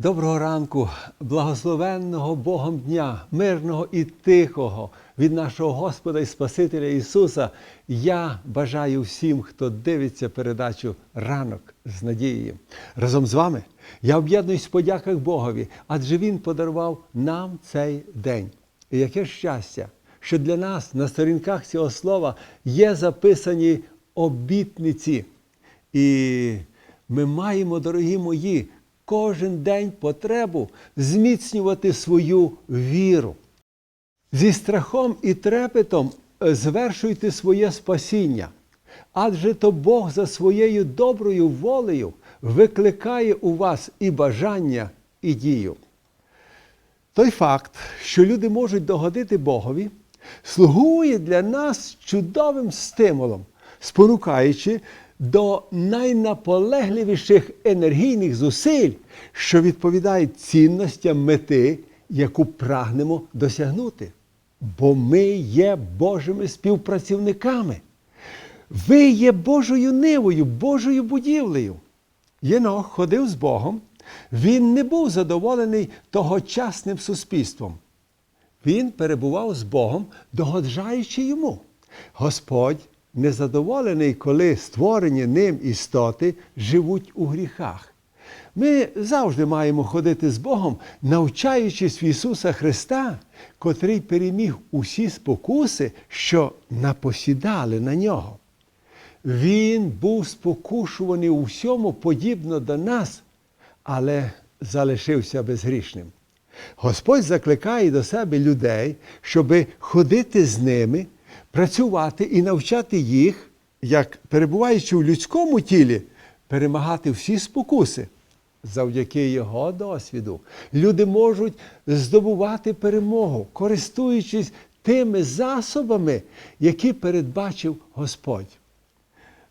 Доброго ранку, благословенного Богом дня, мирного і тихого від нашого Господа і Спасителя Ісуса. Я бажаю всім, хто дивиться передачу ранок з надією. Разом з вами я об'єднуюсь в подяках Богові, адже Він подарував нам цей день. І яке щастя, що для нас на сторінках цього слова є записані обітниці. І ми маємо, дорогі мої, кожен день потребу зміцнювати свою віру. Зі страхом і трепетом е, звершуйте своє спасіння, адже то Бог за своєю доброю волею викликає у вас і бажання, і дію. Той факт, що люди можуть догодити Богові, слугує для нас чудовим стимулом, спонукаючи до найнаполегливіших енергійних зусиль, що відповідають цінностям мети, яку прагнемо досягнути. Бо ми є Божими співпрацівниками. Ви є Божою нивою, Божою будівлею. Єнох ходив з Богом, він не був задоволений тогочасним суспільством. Він перебував з Богом, догоджаючи йому. Господь незадоволений, коли створені ним істоти живуть у гріхах. Ми завжди маємо ходити з Богом, навчаючись в Ісуса Христа, котрий переміг усі спокуси, що напосідали на нього. Він був спокушуваний у всьому подібно до нас, але залишився безгрішним. Господь закликає до себе людей, щоби ходити з ними, працювати і навчати їх, як перебуваючи в людському тілі, перемагати всі спокуси. Завдяки його досвіду люди можуть здобувати перемогу, користуючись тими засобами, які передбачив Господь.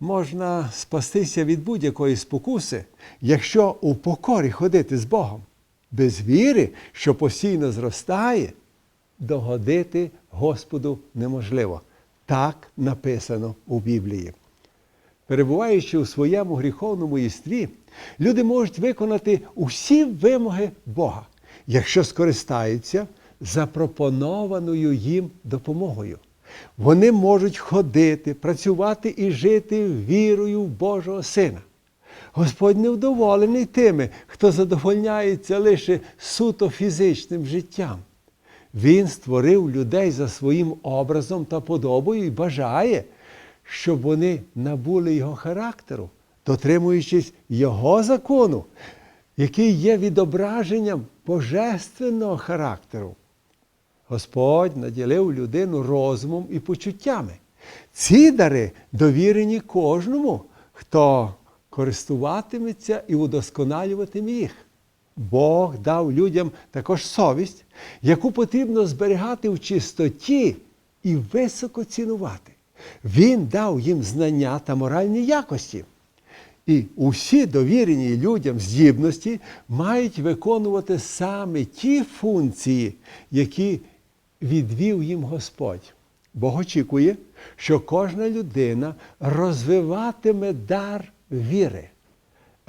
Можна спастися від будь-якої спокуси, якщо у покорі ходити з Богом. Без віри, що постійно зростає, догодити Господу неможливо. Так написано у Біблії. Перебуваючи у своєму гріховному єстві, люди можуть виконати усі вимоги Бога, якщо скористаються запропонованою їм допомогою. Вони можуть ходити, працювати і жити вірою в Божого Сина. Господь не вдоволений тими, хто задовольняється лише суто фізичним життям. Він створив людей за своїм образом та подобою і бажає, щоб вони набули його характеру, дотримуючись його закону, який є відображенням божественного характеру. Господь наділив людину розумом і почуттями. Ці дари довірені кожному, хто користуватиметься і удосконалюватиме їх. Бог дав людям також совість, яку потрібно зберігати в чистоті і високо цінувати. Він дав їм знання та моральні якості. І усі довірені людям здібності мають виконувати саме ті функції, які відвів їм Господь. Бог очікує, що кожна людина розвиватиме дар віри.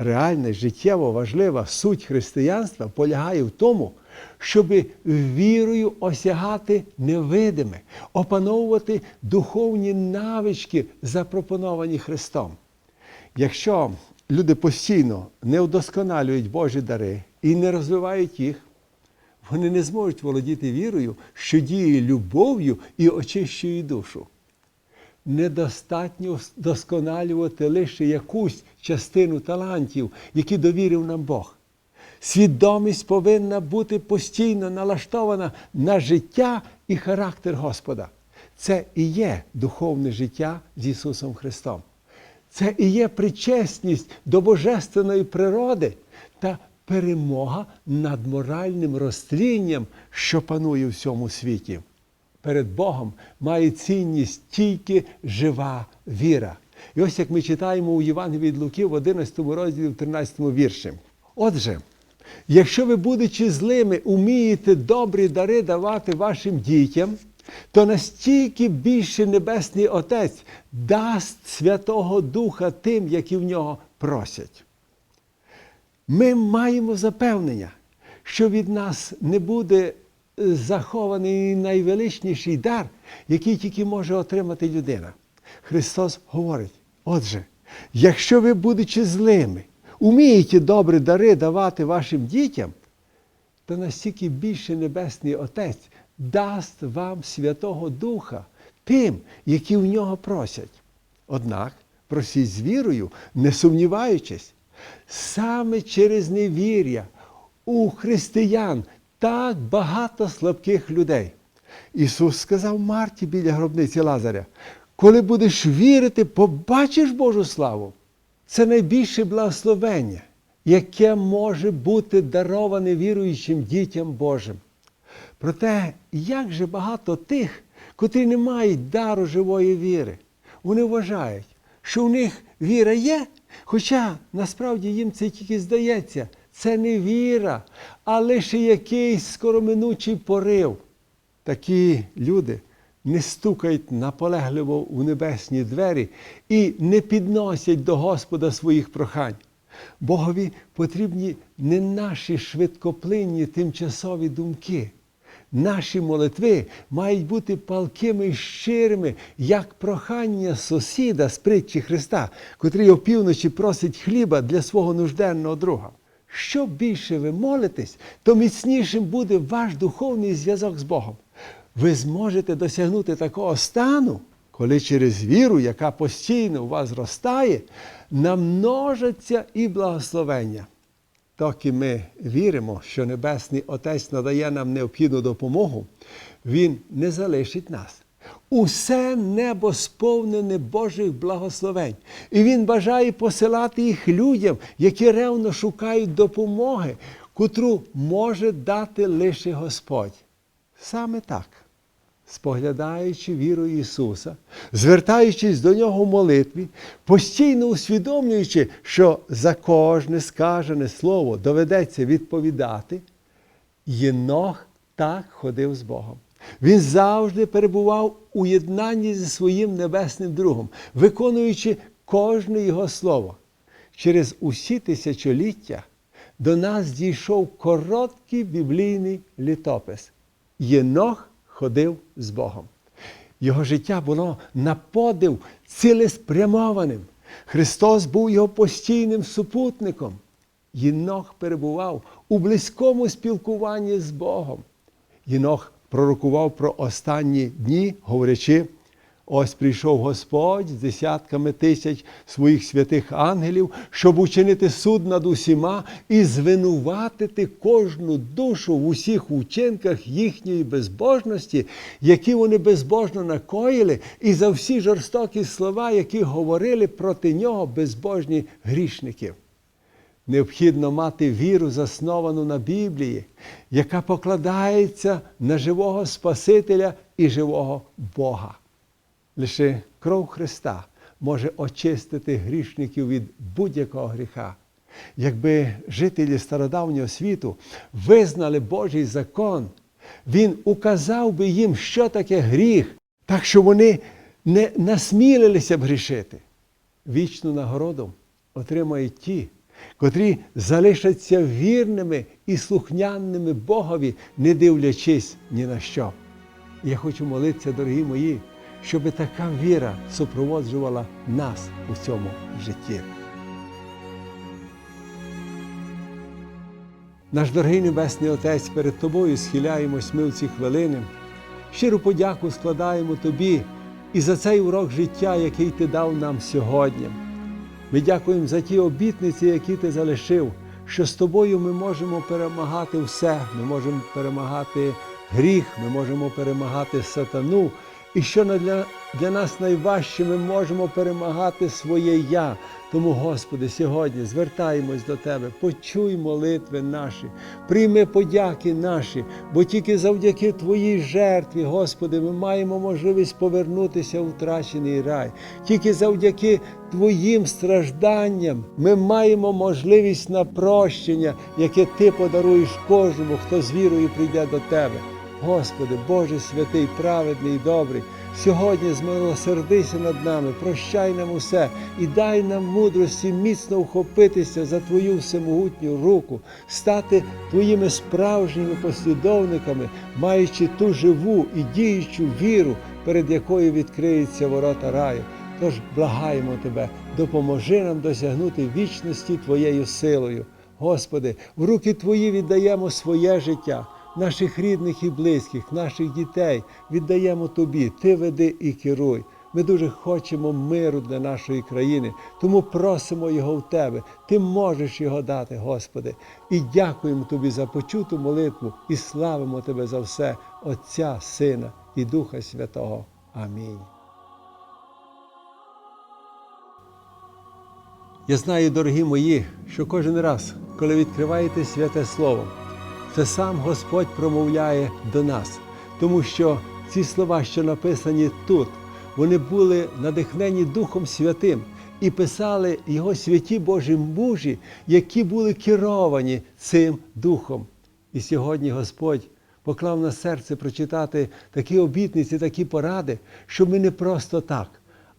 Реальна життєво важлива суть християнства полягає в тому, щоб вірою осягати невидиме, опановувати духовні навички, запропоновані Христом. Якщо люди постійно не вдосконалюють Божі дари і не розвивають їх, вони не зможуть володіти вірою, що діє любов'ю і очищує душу. Недостатньо досконалювати лише якусь частину талантів, які довірив нам Бог. Свідомість повинна бути постійно налаштована на життя і характер Господа. Це і є духовне життя з Ісусом Христом. Це і є причесність до божественної природи та перемога над моральним розтлінням, що панує в цьому світі. Перед Богом має цінність тільки жива віра. І ось як ми читаємо у Євангелії від Луки в 11 розділі, в 13 вірші. Отже, якщо ви, будучи злими, умієте добрі дари давати вашим дітям, то настільки більше Небесний Отець дасть Святого Духа тим, які в нього просять. Ми маємо запевнення, що від нас не буде захований найвеличніший дар, який тільки може отримати людина. Христос говорить: отже, якщо ви, будучи злими, умієте добрі дари давати вашим дітям, то настільки більше Небесний Отець дасть вам Святого Духа тим, які в нього просять. Однак просіть з вірою, не сумніваючись, саме через невір'я у християн так багато слабких людей. Ісус сказав Марті біля гробниці Лазаря, коли будеш вірити, побачиш Божу славу. Це найбільше благословення, яке може бути дароване віруючим дітям Божим. Проте, як же багато тих, котрі не мають дару живої віри, вони вважають, що в них віра є, хоча насправді їм це тільки здається, це не віра, а лише якийсь скороминучий порив. Такі люди не стукають наполегливо у небесні двері і не підносять до Господа своїх прохань. Богові потрібні не наші швидкоплинні тимчасові думки. Наші молитви мають бути палкими і щирими, як прохання сусіда з притчі Христа, котрий опівночі просить хліба для свого нужденного друга. Що більше ви молитесь, то міцнішим буде ваш духовний зв'язок з Богом. Ви зможете досягнути такого стану, коли через віру, яка постійно у вас зростає, намножаться і благословення. Доки ми віримо, що Небесний Отець надає нам необхідну допомогу, Він не залишить нас. Усе небо сповнене Божих благословень. І Він бажає посилати їх людям, які ревно шукають допомоги, котру може дати лише Господь. Саме так, споглядаючи віру Ісуса, звертаючись до Нього в молитві, постійно усвідомлюючи, що за кожне скажене слово доведеться відповідати, Єнох так ходив з Богом. Він завжди перебував у єднанні зі своїм небесним другом, виконуючи кожне його слово. Через усі тисячоліття до нас дійшов короткий біблійний літопис. Єнох ходив з Богом. Його життя було на подив цілеспрямованим. Христос був його постійним супутником. Єнох перебував у близькому спілкуванні з Богом. Єнох пророкував про останні дні, говорячи, ось прийшов Господь з десятками тисяч своїх святих ангелів, щоб учинити суд над усіма і звинуватити кожну душу в усіх учинках їхньої безбожності, які вони безбожно накоїли, і за всі жорстокі слова, які говорили проти нього безбожні грішники. Необхідно мати віру, засновану на Біблії, яка покладається на живого Спасителя і живого Бога. Лише кров Христа може очистити грішників від будь-якого гріха. Якби жителі стародавнього світу визнали Божий закон, Він указав би їм, що таке гріх, так що вони не насмілилися б грішити. Вічну нагороду отримають ті, котрі залишаться вірними і слухняними Богові, не дивлячись ні на що. Я хочу молитися, дорогі мої, щоб така віра супроводжувала нас у цьому житті. Наш дорогий Небесний Отець, перед Тобою схиляємось ми в ці хвилини. Щиру подяку складаємо Тобі і за цей урок життя, який Ти дав нам сьогодні. Ми дякуємо за ті обітниці, які ти залишив, що з тобою ми можемо перемагати все. Ми можемо перемагати гріх, ми можемо перемагати сатану. І що для, для нас найважче, ми можемо перемагати своє я. Тому, Господи, сьогодні звертаємось до Тебе, почуй молитви наші, прийми подяки наші, бо тільки завдяки Твоїй жертві, Господи, ми маємо можливість повернутися в втрачений рай. Тільки завдяки Твоїм стражданням ми маємо можливість на прощення, яке Ти подаруєш кожному, хто з вірою прийде до Тебе. Господи, Боже святий, праведний добрий, Сьогодні змилосердися над нами, прощай нам усе і дай нам мудрості міцно вхопитися за Твою всемогутню руку, стати Твоїми справжніми послідовниками, маючи ту живу і діючу віру, перед якою відкриються ворота раю. Тож благаємо Тебе, допоможи нам досягнути вічності Твоєю силою. Господи, в руки Твої віддаємо своє життя, наших рідних і близьких, наших дітей віддаємо Тобі. Ти веди і керуй. Ми дуже хочемо миру для нашої країни, тому просимо його в Тебе. Ти можеш його дати, Господи. І дякуємо Тобі за почуту молитву і славимо Тебе за все, Отця, Сина і Духа Святого. Амінь. Я знаю, дорогі мої, що кожен раз, коли відкриваєте святе Слово, це сам Господь промовляє до нас, тому що ці слова, що написані тут, вони були надихнені Духом Святим і писали його святі Божі мужі, які були керовані цим Духом. І сьогодні Господь поклав на серце прочитати такі обітниці, такі поради, щоб ми не просто так,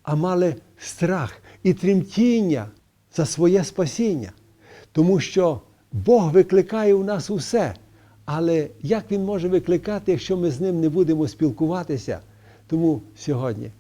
а мали страх і тремтіння за своє спасіння. Тому що Бог викликає у нас усе. Але як Він може викликати, якщо ми з ним не будемо спілкуватися? Тому сьогодні,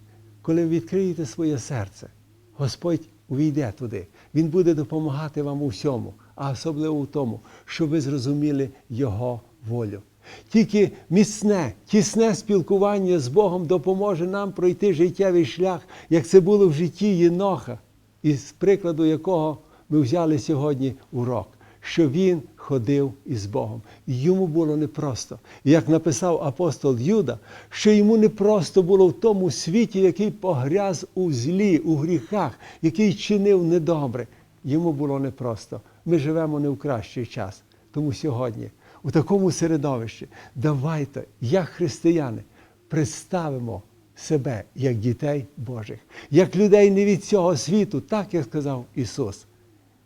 коли ви відкриєте своє серце, Господь увійде туди. Він буде допомагати вам у всьому, а особливо в тому, щоб ви зрозуміли Його волю. Тільки міцне, тісне спілкування з Богом допоможе нам пройти життєвий шлях, як це було в житті Єноха, із прикладу якого ми взяли сьогодні урок, що він ходив із Богом. Йому було непросто. Як написав апостол Юда, що йому непросто було в тому світі, який погряз у злі, у гріхах, який чинив недобре. Йому було непросто. Ми живемо не в кращий час. Тому сьогодні, у такому середовищі, давайте, як християни, представимо себе як дітей Божих, як людей не від цього світу, так як сказав Ісус.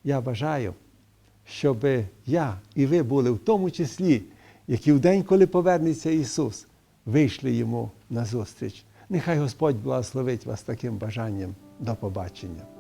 Я бажаю, щоб я і ви були в тому числі, які в день, коли повернеться Ісус, вийшли йому на зустріч. Нехай Господь благословить вас таким бажанням. До побачення.